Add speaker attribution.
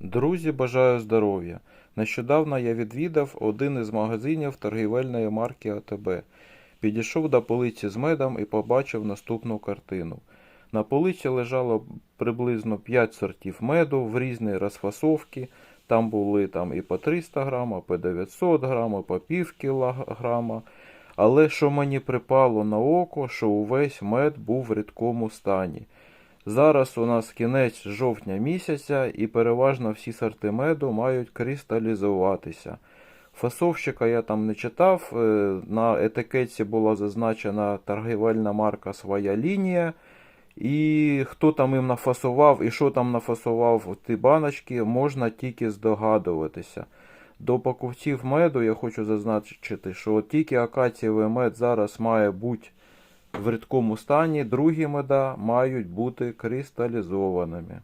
Speaker 1: Друзі, бажаю здоров'я! Нещодавно я відвідав один із магазинів торгівельної марки АТБ. Підійшов до полиці з медом і побачив наступну картину. На полиці лежало приблизно 5 сортів меду в різній розфасовці. Там були там і по 300 грам, і по 900 грам, і по пів кілограма. Але що мені припало на око, що увесь мед був в рідкому стані. Зараз у нас кінець жовтня місяця і переважно всі сорти меду мають кристалізуватися. Фасовщика я там не читав. е, На етикетці була зазначена торгівельна марка Своя лінія. І хто там їм нафасував і що там нафасував ті баночки, можна тільки здогадуватися. До покупців меду я хочу зазначити, що тільки акацієвий мед зараз має бути в рідкому стані, другі меда мають бути кристалізованими.